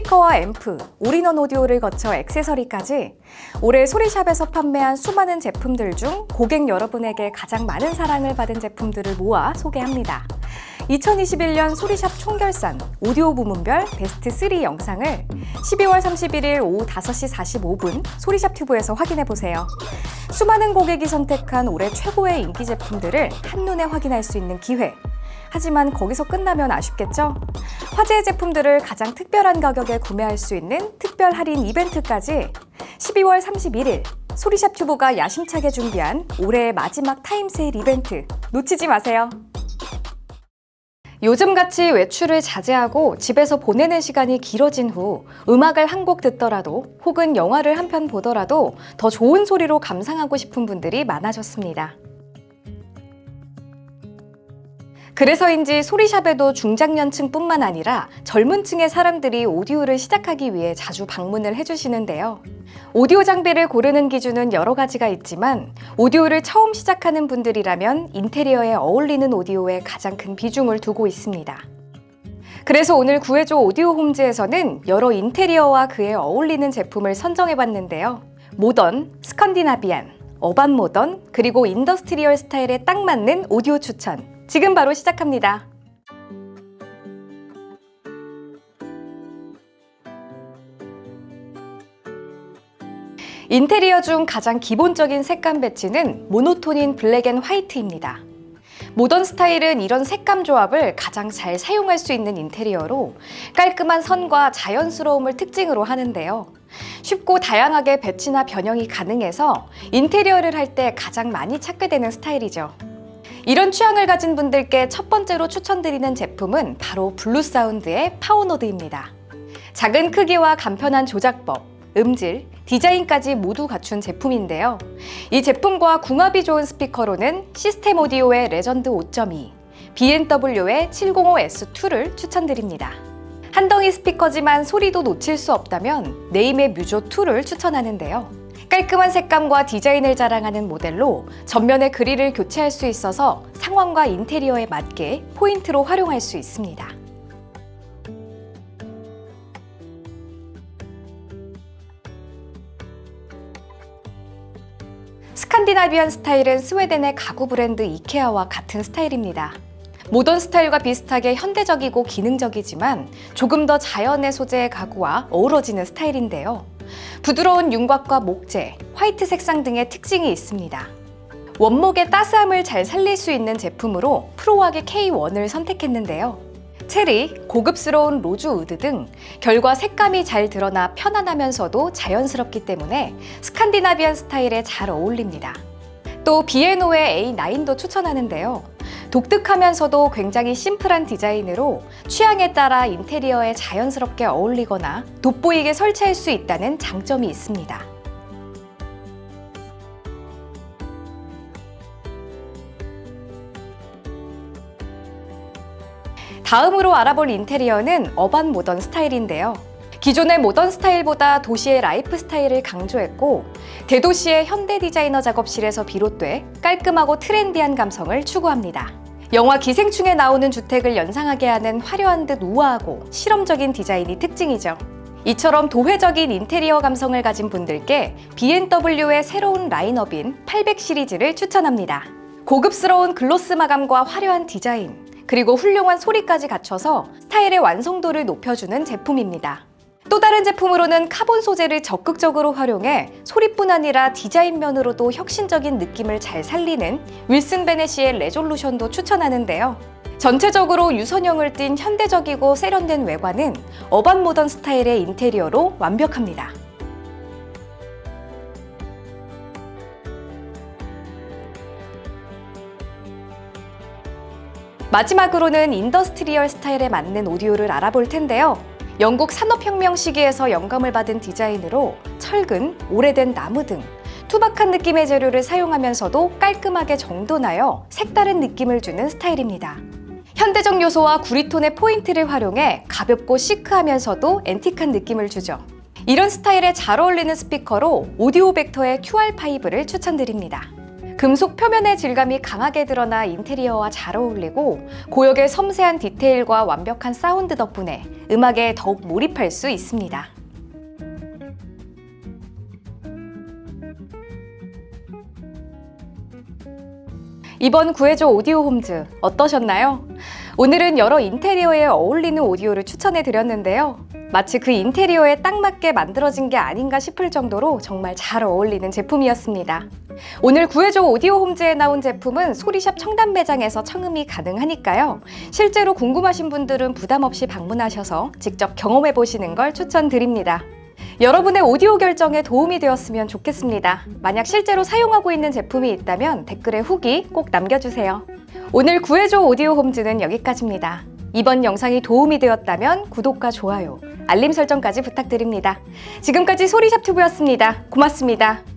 스피커와 앰프, 올인원 오디오를 거쳐 액세서리까지 올해 소리샵에서 판매한 수많은 제품들 중 고객 여러분에게 가장 많은 사랑을 받은 제품들을 모아 소개합니다. 2021년 소리샵 총결산 오디오 부문별 베스트 3 영상을 12월 31일 오후 5시 45분 소리샵 튜브에서 확인해 보세요. 수많은 고객이 선택한 올해 최고의 인기 제품들을 한눈에 확인할 수 있는 기회. 하지만 거기서 끝나면 아쉽겠죠? 화제의 제품들을 가장 특별한 가격에 구매할 수 있는 특별 할인 이벤트까지 12월 31일 소리샵 튜브가 야심차게 준비한 올해의 마지막 타임세일 이벤트 놓치지 마세요. 요즘같이 외출을 자제하고 집에서 보내는 시간이 길어진 후 음악을 한 곡 듣더라도 혹은 영화를 한 편 보더라도 더 좋은 소리로 감상하고 싶은 분들이 많아졌습니다. 그래서인지 소리샵에도 중장년층뿐만 아니라 젊은 층의 사람들이 오디오를 시작하기 위해 자주 방문을 해주시는데요. 오디오 장비를 고르는 기준은 여러 가지가 있지만 오디오를 처음 시작하는 분들이라면 인테리어에 어울리는 오디오에 가장 큰 비중을 두고 있습니다. 그래서 오늘 구해줘 오디오 홈즈에서는 여러 인테리어와 그에 어울리는 제품을 선정해 봤는데요. 모던, 스칸디나비안, 어반 모던, 그리고 인더스트리얼 스타일에 딱 맞는 오디오 추천. 지금 바로 시작합니다. 인테리어 중 가장 기본적인 색감 배치는 모노톤인 블랙 앤 화이트입니다. 모던 스타일은 이런 색감 조합을 가장 잘 사용할 수 있는 인테리어로 깔끔한 선과 자연스러움을 특징으로 하는데요. 쉽고 다양하게 배치나 변형이 가능해서 인테리어를 할 때 가장 많이 찾게 되는 스타일이죠. 이런 취향을 가진 분들께 첫 번째로 추천드리는 제품은 바로 블루 사운드의 파워노드입니다. 작은 크기와 간편한 조작법, 음질, 디자인까지 모두 갖춘 제품인데요. 이 제품과 궁합이 좋은 스피커로는 시스템 오디오의 레전드 5.2, B&W의 705S2를 추천드립니다. 한 덩이 스피커지만 소리도 놓칠 수 없다면 네임의 뮤조 2를 추천하는데요. 깔끔한 색감과 디자인을 자랑하는 모델로 전면의 그릴을 교체할 수 있어서 상황과 인테리어에 맞게 포인트로 활용할 수 있습니다. 스칸디나비안 스타일은 스웨덴의 가구 브랜드 이케아와 같은 스타일입니다. 모던 스타일과 비슷하게 현대적이고 기능적이지만 조금 더 자연의 소재의 가구와 어우러지는 스타일인데요. 부드러운 윤곽과 목재, 화이트 색상 등의 특징이 있습니다. 원목의 따스함을 잘 살릴 수 있는 제품으로 프로와의 K1을 선택했는데요. 체리, 고급스러운 로즈 우드 등 결과 색감이 잘 드러나 편안하면서도 자연스럽기 때문에 스칸디나비안 스타일에 잘 어울립니다. 또 비에노의 A9도 추천하는데요. 독특하면서도 굉장히 심플한 디자인으로 취향에 따라 인테리어에 자연스럽게 어울리거나 돋보이게 설치할 수 있다는 장점이 있습니다. 다음으로 알아볼 인테리어는 어반 모던 스타일인데요. 기존의 모던 스타일보다 도시의 라이프 스타일을 강조했고 대도시의 현대 디자이너 작업실에서 비롯돼 깔끔하고 트렌디한 감성을 추구합니다. 영화 기생충에 나오는 주택을 연상하게 하는 화려한 듯 우아하고 실험적인 디자인이 특징이죠. 이처럼 도회적인 인테리어 감성을 가진 분들께 B&W의 새로운 라인업인 800 시리즈를 추천합니다. 고급스러운 글로스 마감과 화려한 디자인, 그리고 훌륭한 소리까지 갖춰서 스타일의 완성도를 높여주는 제품입니다. 또 다른 제품으로는 카본 소재를 적극적으로 활용해 소리뿐 아니라 디자인 면으로도 혁신적인 느낌을 잘 살리는 윌슨 베네시의 레졸루션도 추천하는데요. 전체적으로 유선형을 띤 현대적이고 세련된 외관은 어반 모던 스타일의 인테리어로 완벽합니다. 마지막으로는 인더스트리얼 스타일에 맞는 오디오를 알아볼 텐데요. 영국 산업혁명 시기에서 영감을 받은 디자인으로 철근, 오래된 나무 등 투박한 느낌의 재료를 사용하면서도 깔끔하게 정돈하여 색다른 느낌을 주는 스타일입니다. 현대적 요소와 구리톤의 포인트를 활용해 가볍고 시크하면서도 앤틱한 느낌을 주죠. 이런 스타일에 잘 어울리는 스피커로 오디오 벡터의 QR5를 추천드립니다. 금속 표면의 질감이 강하게 드러나 인테리어와 잘 어울리고 고역의 섬세한 디테일과 완벽한 사운드 덕분에 음악에 더욱 몰입할 수 있습니다. 이번 구해줘 오디오 홈즈 어떠셨나요? 오늘은 여러 인테리어에 어울리는 오디오를 추천해 드렸는데요. 마치 그 인테리어에 딱 맞게 만들어진 게 아닌가 싶을 정도로 정말 잘 어울리는 제품이었습니다. 오늘 구해줘 오디오 홈즈에 나온 제품은 소리샵 청담 매장에서 청음이 가능하니까요. 실제로 궁금하신 분들은 부담 없이 방문하셔서 직접 경험해 보시는 걸 추천드립니다. 여러분의 오디오 결정에 도움이 되었으면 좋겠습니다. 만약 실제로 사용하고 있는 제품이 있다면 댓글에 후기 꼭 남겨주세요. 오늘 구해줘 오디오 홈즈는 여기까지입니다. 이번 영상이 도움이 되었다면 구독과 좋아요, 알림 설정까지 부탁드립니다. 지금까지 소리샵 튜브였습니다. 고맙습니다.